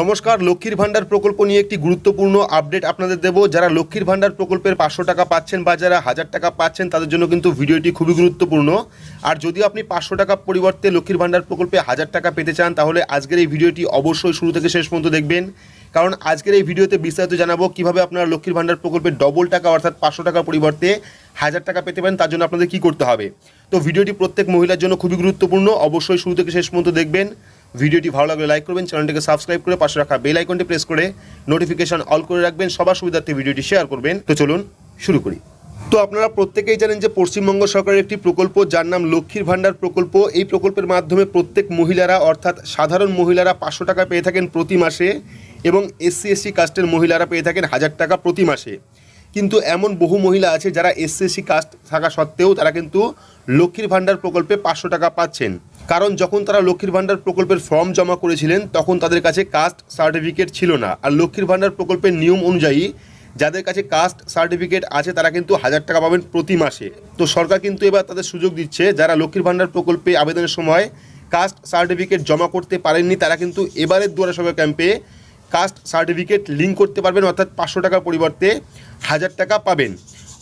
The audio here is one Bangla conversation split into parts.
নমস্কার, লক্ষ্মীর ভাণ্ডার প্রকল্প নিয়ে একটি গুরুত্বপূর্ণ আপডেট আপনাদের দেব। যারা লক্ষ্মীর ভাণ্ডার প্রকল্পের পাঁচশো টাকা পাচ্ছেন বা যারা হাজার টাকা পাচ্ছেন, তাদের জন্য কিন্তু ভিডিওটি খুবই গুরুত্বপূর্ণ। আর যদি আপনি পাঁচশো টাকা পরিবর্তে লক্ষ্মীর ভাণ্ডার প্রকল্পে হাজার টাকা পেতে চান, তাহলে আজকের এই ভিডিওটি অবশ্যই শুরু থেকে শেষ পর্যন্ত দেখবেন। কারণ আজকের এই ভিডিওতে বিস্তারিত জানাব কীভাবে আপনারা লক্ষ্মীর ভাণ্ডার প্রকল্পের ডবল টাকা অর্থাৎ পাঁচশো টাকার পরিবর্তে হাজার টাকা পেতে পারেন, তার জন্য আপনাদের কী করতে হবে? তো ভিডিওটি প্রত্যেক মহিলার জন্য খুবই গুরুত্বপূর্ণ, অবশ্যই শুরু থেকে শেষ পর্যন্ত দেখবেন। ভিডিওটি ভালো লাগলে লাইক করবেন, চ্যানেলটিকে সাবস্ক্রাইব করে পাশে রাখা বেল আইকনটি প্রেস করে নোটিফিকেশন অল করে রাখবেন, সবার সুবিধার্থে ভিডিওটি শেয়ার করবেন। তো চলুন শুরু করি। তো আপনারা প্রত্যেকেই জানেন যে পশ্চিমবঙ্গ সরকারের একটি প্রকল্প, যার নাম লক্ষ্মীর ভাণ্ডার প্রকল্প। এই প্রকল্পের মাধ্যমে প্রত্যেক মহিলারা, অর্থাৎ সাধারণ মহিলারা পাঁচশো টাকা পেয়ে থাকেন প্রতি মাসে এবং এসসি এসসি কাস্টের মহিলারা পেয়ে থাকেন হাজার টাকা প্রতি মাসে। কিন্তু এমন বহু মহিলা আছে যারা এসসি কাস্ট থাকা সত্ত্বেও তারা কিন্তু লক্ষ্মীর ভাণ্ডার প্রকল্পে পাঁচশো টাকা পাচ্ছেন। কারণ যখন তারা লক্ষ্মীর ভাণ্ডার প্রকল্পের ফর্ম জমা করেছিলেন, তখন তাদের কাছে কাস্ট সার্টিফিকেট ছিল না। আর লক্ষ্মীর ভাণ্ডার প্রকল্পের নিয়ম অনুযায়ী যাদের কাছে কাস্ট সার্টিফিকেট আছে, তারা কিন্তু হাজার টাকা পাবেন প্রতি মাসে। তো সরকার কিন্তু এবার তাদের সুযোগ দিচ্ছে, যারা লক্ষ্মীর ভাণ্ডার প্রকল্পে আবেদনের সময় কাস্ট সার্টিফিকেট জমা করতে পারেননি, তারা কিন্তু এবারের দুয়ারে সভা ক্যাম্পে কাস্ট সার্টিফিকেট লিঙ্ক করতে পারবেন, অর্থাৎ পাঁচশো টাকার পরিবর্তে হাজার টাকা পাবেন।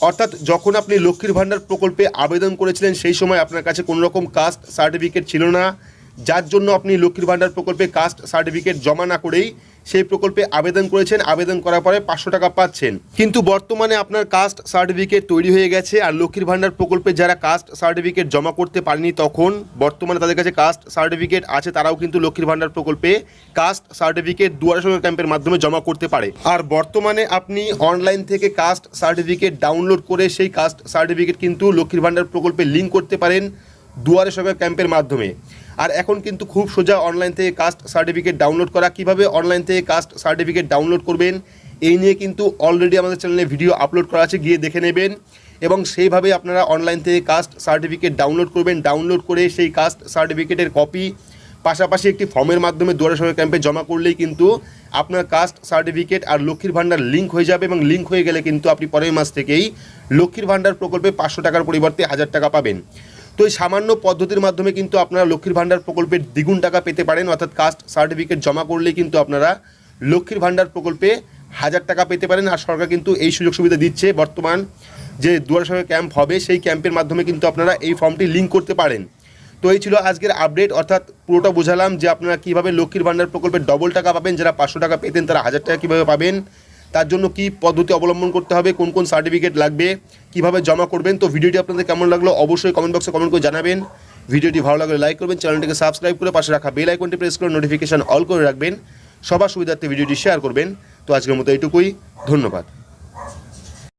অর্থাৎ যখন আপনি লক্ষ্মীর ভাণ্ডার প্রকল্পে আবেদন করেছিলেন, সেই সময় আপনার কাছে কোনো রকম কাস্ট সার্টিফিকেট ছিল না। যার জন্য আপনি লক্ষ্মীর ভাণ্ডার প্রকল্পে কাস্ট সার্টিফিকেট জমা না করেই সেই প্রকল্পে আবেদন করেছেন। আবেদন করার পরে পাঁচশো টাকা পাচ্ছেন। কিন্তু বর্তমানে আপনার কাস্ট সার্টিফিকেট তৈরি হয়ে গেছে আর লক্ষ্মীর ভাণ্ডার প্রকল্পে যারা কাস্ট সার্টিফিকেট জমা করতে পারেনি তখন বর্তমানে তাদের কাছে কাস্ট সার্টিফিকেট আছে, তারাও কিন্তু লক্ষ্মীর ভাণ্ডার প্রকল্পে কাস্ট সার্টিফিকেট দুয়ারে সরকার ক্যাম্পের মাধ্যমে জমা করতে পারে। আর বর্তমানে আপনি অনলাইন থেকে কাস্ট সার্টিফিকেট ডাউনলোড করে সেই কাস্ট সার্টিফিকেট কিন্তু লক্ষ্মীর ভাণ্ডার প্রকল্পে লিঙ্ক করতে পারেন। দুয়ারে সরকার ক্যাম্পের মাধ্যমে। আর এখন কিন্তু খুব সোজা অনলাইন থেকে কাস্ট সার্টিফিকেট ডাউনলোড করা। কীভাবে অনলাইন থেকে কাস্ট সার্টিফিকেট ডাউনলোড করবেন, এই নিয়ে কিন্তু অলরেডি আমাদের চ্যানেলে ভিডিও আপলোড করা আছে, গিয়ে দেখে নেবেন। এবং সেইভাবে আপনারা অনলাইন থেকে কাস্ট সার্টিফিকেট ডাউনলোড করবেন। ডাউনলোড করে সেই কাস্ট সার্টিফিকেটের কপি পাশাপাশি একটি ফর্মের মাধ্যমে দুয়ারে সরকার ক্যাম্পে জমা করলেই কিন্তু আপনার কাস্ট সার্টিফিকেট আর লক্ষ্মীর ভাণ্ডার লিঙ্ক হয়ে যাবে এবং লিঙ্ক হয়ে গেলে কিন্তু আপনি পরের মাস থেকেই লক্ষ্মীর ভাণ্ডার প্রকল্পে পাঁচশো টাকার পরিবর্তে হাজার টাকা পাবেন। তো এই সামান্য পদ্ধতির মাধ্যমে কিন্তু আপনারা লক্ষ্মীর ভাণ্ডার প্রকল্পের দ্বিগুণ টাকা পেতে পারেন, অর্থাৎ কাস্ট সার্টিফিকেট জমা করলেই কিন্তু আপনারা লক্ষ্মীর ভাণ্ডার প্রকল্পে হাজার টাকা পেতে পারেন। আর সরকার কিন্তু এই সুযোগ সুবিধা দিচ্ছে। বর্তমান যে দুয়ারে সরকার ক্যাম্প হবে, সেই ক্যাম্পের মাধ্যমে কিন্তু আপনারা এই ফর্মটি লিঙ্ক করতে পারেন। তো এই ছিল আজকের আপডেট অর্থাৎ পুরোটা বোঝালাম যে আপনারা কীভাবে লক্ষ্মীর ভাণ্ডার প্রকল্পে ডবল টাকা পাবেন, যারা পাঁচশো টাকা পেতেন তারা হাজার টাকা কীভাবে পাবেন। তার জন্য কি পদ্ধতি অবলম্বন করতে হবে, কোন কোন সার্টিফিকেট লাগবে, কীভাবে জমা করবেন, তো ভিডিওটি আপনাদের কেমন লাগল অবশ্যই কমেন্ট বক্সে কমেন্ট করে জানাবেন। ভিডিওটি ভালো লাগলে লাইক করবেন, চ্যানেলটিকে সাবস্ক্রাইব করে পাশে রাখা বেল আইকনটি প্রেস করে নোটিফিকেশান অল করে রাখবেন। সবার সুবিধার্থে ভিডিওটি শেয়ার করবেন। তো আজকের মতো এইটুকুই, ধন্যবাদ।